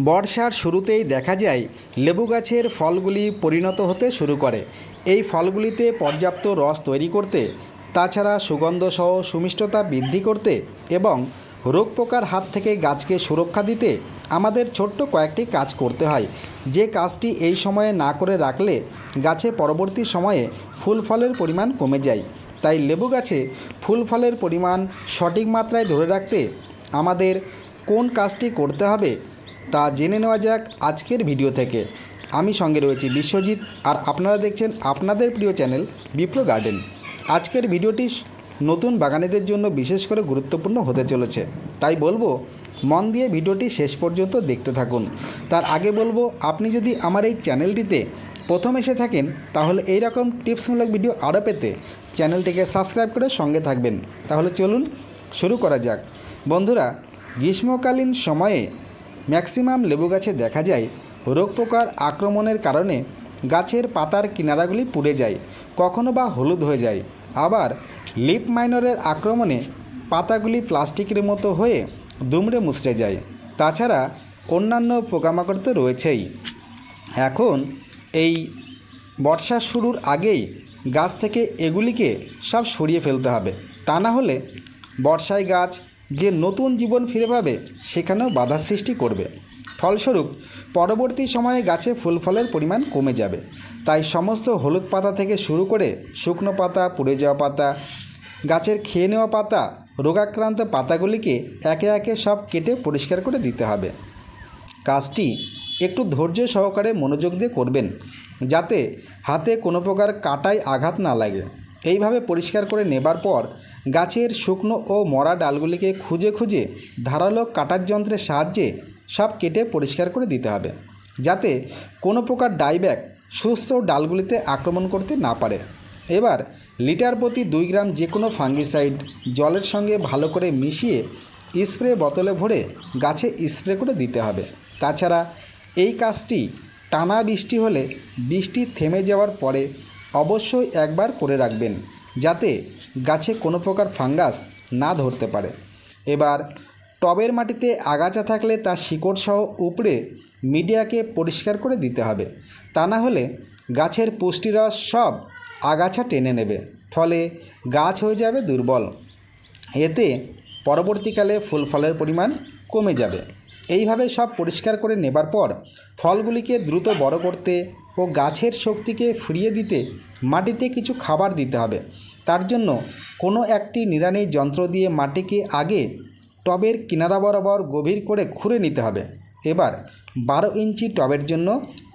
বর্ষার শুরুতেই দেখা যায় লেবু গাছের ফলগুলি পরিণত হতে শুরু করে। এই ফলগুলিতে পর্যাপ্ত রস তৈরি করতে, তাছাড়া সুগন্ধসহ সুমিষ্টতা বৃদ্ধি করতে এবং রোগ পোকার হাত থেকে গাছকে সুরক্ষা দিতে আমাদের ছোট্ট কয়েকটি কাজ করতে হয়। যে কাজটি এই সময়ে না করে রাখলে গাছে পরবর্তী সময়ে ফুল ফলের পরিমাণ কমে যায়। তাই লেবু গাছে ফুল ফলের পরিমাণ সঠিক মাত্রায় ধরে রাখতে আমাদের কোন কাজটি করতে হবে তা জেনে নেওয়া যাক আজকের ভিডিও থেকে। আমি সঙ্গে রয়েছি বিশ্বজিৎ আর আপনারা দেখছেন আপনাদের প্রিয় চ্যানেল বিপ্র গার্ডেন। আজকের ভিডিওটি নতুন বাগানেদের জন্য বিশেষ করে গুরুত্বপূর্ণ হতে চলেছে। তাই বলব, মন দিয়ে ভিডিওটি শেষ পর্যন্ত দেখতে থাকুন। তার আগে বলব, আপনি যদি আমার এই চ্যানেলটিতে প্রথম এসে থাকেন, তাহলে এই রকম টিপসমূলক ভিডিও আরও পেতে চ্যানেলটিকে সাবস্ক্রাইব করে সঙ্গে থাকবেন। তাহলে চলুন শুরু করা যাক। বন্ধুরা, গ্রীষ্মকালীন সময়ে ম্যাক্সিমাম লেবু গাছে দেখা যায় রোগ পোকার আক্রমণের কারণে গাছের পাতার কিনারাগুলি পুড়ে যায়, কখনো বা হলুদ হয়ে যায়। আবার লিপ মাইনরের আক্রমণে পাতাগুলি প্লাস্টিকের মতো হয়ে দুমড়ে মুচড়ে যায়। তাছাড়া অন্যান্য পোকামাকড় তো রয়েছেই। এখন এই বর্ষা শুরুর আগেই গাছ থেকে এগুলিকে সব সরিয়ে ফেলতে হবে। তা না হলে বর্ষায় গাছ যে নতুন জীবন ফিরে পাবে, সেখানেও বাধার সৃষ্টি করবে। ফলস্বরূপ, পরবর্তী সময়ে গাছে ফুল ফলের পরিমাণ কমে যাবে। তাই সমস্ত হলুদ পাতা থেকে শুরু করে শুকনো পাতা, পুড়ে যাওয়া পাতা, গাছের খেয়ে নেওয়া পাতা, রোগাক্রান্ত পাতাগুলিকে একে একে সব কেটে পরিষ্কার করে দিতে হবে। কাজটি একটু ধৈর্য সহকারে মনোযোগ দিয়ে করবেন, যাতে হাতে কোনো প্রকার কাটায় আঘাত না লাগে। এইভাবে পরিষ্কার করে নেবার পর গাছের শুকনো ও মরা ডালগুলিকে খুঁজে খুঁজে ধারালো কাটার যন্ত্রের সাহায্যে সব কেটে পরিষ্কার করে দিতে হবে, যাতে কোনো প্রকার ডাইব্যাক সুস্থ ডালগুলিতে আক্রমণ করতে না পারে। এবার লিটার প্রতি দুই গ্রাম যে কোনো ফাঙ্গিসাইড জলের সঙ্গে ভালো করে মিশিয়ে স্প্রে বোতলে ভরে গাছে স্প্রে করে দিতে হবে। তাছাড়া এই কাজটি টানা বৃষ্টি হলে বৃষ্টি থেমে যাওয়ার পরে অবশ্যই একবার করে রাখবেন, যাতে গাছে কোনো প্রকার ফাঙ্গাস না ধরতে পারে। এবার, টবের মাটিতে আগাছা থাকলে তা শিকড় সহ উপড়ে মিডিয়াকে পরিষ্কার করে দিতে হবে। তা না হলে গাছের পুষ্টিরস সব আগাছা টেনে নেবে, ফলে গাছ হয়ে যাবে দুর্বল। এতে পরবর্তীকালে ফুল ফলের পরিমাণ কমে যাবে। এইভাবে সব পরিষ্কার করে নেবার পর, ফলগুলিকে দ্রুত বড় করতে ও গাছের শক্তিকে ফিরিয়ে দিতে মাটিতে কিছু খাবার দিতে হবে। তার জন্য কোনো একটি নিড়ানি যন্ত্র দিয়ে মাটিকে আগে টবের কিনারা বরাবর গভীর করে খুঁড়ে নিতে হবে। এবার বারো ইঞ্চি টবের জন্য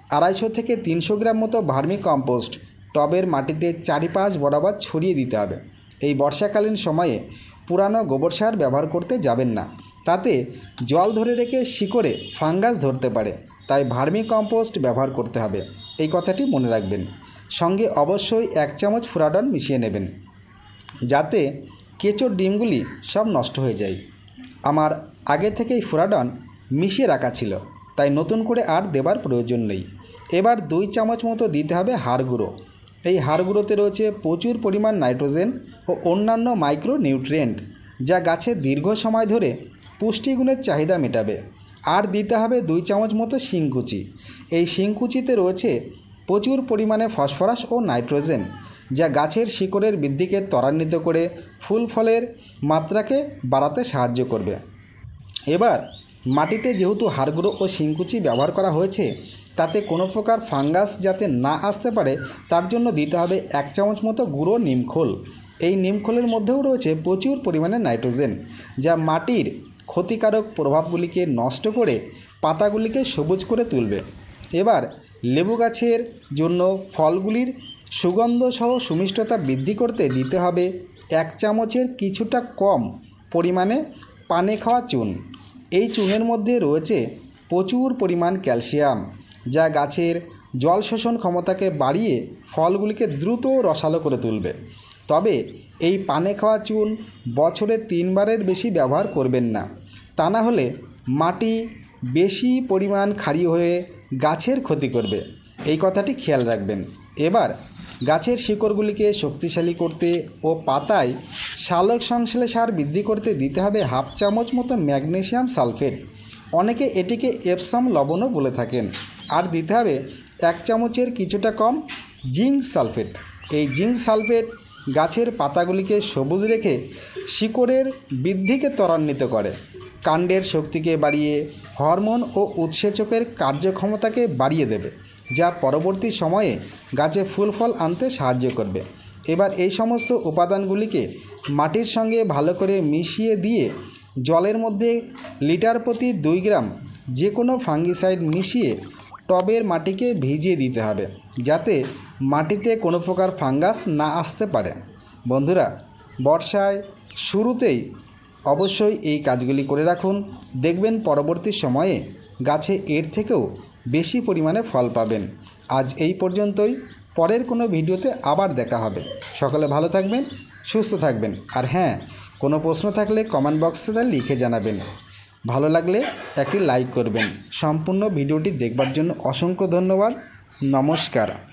আড়াইশো থেকে তিনশো গ্রাম মতো ভার্মি কম্পোস্ট টবের মাটিতে চারিপাশ বরাবর ছড়িয়ে দিতে হবে। এই বর্ষাকালীন সময়ে পুরানো গোবর সার ব্যবহার করতে যাবেন না। তাতে জল ধরে রেখে শিকড়ে ফাঙ্গাস ধরতে পারে। তাই ভার্মি কম্পোস্ট ব্যবহার করতে হবে। এই কথাটি মনে রাখবেন। সঙ্গে অবশ্যই এক চামচ ফুরাডন মিশিয়ে নেবেন, যাতে কেঁচোর ডিমগুলি সব নষ্ট হয়ে যায়। আমার আগে থেকেই ফুরাডন মিশিয়ে রাখা ছিল, তাই নতুন করে আর দেবার প্রয়োজন নেই। এবার দুই চামচ মতো দিতে হবে হাড় গুঁড়ো। এই হাড় গুঁড়োতে রয়েছে প্রচুর পরিমাণ নাইট্রোজেন ও অন্যান্য মাইক্রো নিউট্রিয়েন্ট যা গাছের দীর্ঘ সময় ধরে পুষ্টিগুণের চাহিদা মেটাবে। আর দিতে হবে দুই চামচ মতো শিংকুচি। এই শিংকুচিতে রয়েছে প্রচুর পরিমাণে ফসফরাস ও নাইট্রোজেন, যা গাছের শিকড়ের বৃদ্ধিকে ত্বরান্বিত করে ফুল ফলের মাত্রাকে বাড়াতে সাহায্য করবে। এবার, মাটিতে যেহেতু হাড়গুঁড়ো ও শিংকুচি ব্যবহার করা হয়েছে, তাতে কোনো প্রকার ফাঙ্গাস যাতে না আসতে পারে, তার জন্য দিতে হবে এক চামচ মতো গুঁড়ো নিমখোল। এই নিমখোলের মধ্যেও রয়েছে প্রচুর পরিমাণে নাইট্রোজেন, যা মাটির ক্ষতিকারক প্রভাবগুলিকে নষ্ট করে পাতাগুলিকে সবুজ করে তুলবে। এবার লেবু গাছের জন্য ফলগুলির সুগন্ধ সহ সুমিষ্টতা বৃদ্ধি করতে দিতে হবে এক চামচের কিছুটা কম পরিমাণে পানে খাওয়া চুন। এই চুনের মধ্যে রয়েছে প্রচুর পরিমাণ ক্যালসিয়াম, যা গাছের জল শোষণ ক্ষমতাকে বাড়িয়ে ফলগুলিকে দ্রুত রসালো করে তুলবে। তবে এই পানে খাওয়া চুন বছরে তিনবারের বেশি ব্যবহার করবেন না। তা না হলে মাটি বেশি পরিমাণ ক্ষারীয় হয়ে গাছের ক্ষতি করবে। এই কথাটি খেয়াল রাখবেন। এবার গাছের শিকড়গুলিকে শক্তিশালী করতে ও পাতায় সালোক সংশ্লেষার বৃদ্ধি করতে দিতে হবে হাফ চামচ মতো ম্যাগনেশিয়াম সালফেট। অনেকে এটিকে এপসাম লবণও বলে থাকেন। আর দিতে হবে এক চামচের কিছুটা কম জিঙ্ক সালফেট। এই জিঙ্ক সালফেট গাছের পাতাগুলিকে সবুজ রেখে শিকড়ের বৃদ্ধিকে ত্বরান্বিত করে। কাণ্ডের শক্তিকে বাড়িয়ে হরমোন ও উৎসেচকের কার্যক্ষমতাকে বাড়িয়ে দেবে, যা পরবর্তী সময়ে গাছে ফুল ফল আনতে সাহায্য করবে। এবার এই সমস্ত উপাদানগুলিকে মাটির সঙ্গে ভালো করে মিশিয়ে দিয়ে জলের মধ্যে লিটার প্রতি দুই গ্রাম যে কোনো ফাঙ্গিসাইড মিশিয়ে টবের মাটিকে ভিজিয়ে দিতে হবে, যাতে মাটিতে কোনো প্রকার ফাঙ্গাস না আসতে পারে। বন্ধুরা, বর্ষায় শুরুতেই অবশ্যই এই কাজগুলি করে রাখুন। দেখবেন পরবর্তী সময়ে গাছে এর থেকেও বেশি পরিমাণে ফল পাবেন। আজ এই পর্যন্তই। পরের কোনো ভিডিওতে আবার দেখা হবে। সকলে ভালো থাকবেন, সুস্থ থাকবেন। আর হ্যাঁ কোনো প্রশ্ন থাকলে কমেন্ট বক্সে তা লিখে জানাবেন। ভালো লাগলে একটি লাইক করবেন। সম্পূর্ণ ভিডিওটি দেখবার জন্য অসংখ্য ধন্যবাদ। নমস্কার।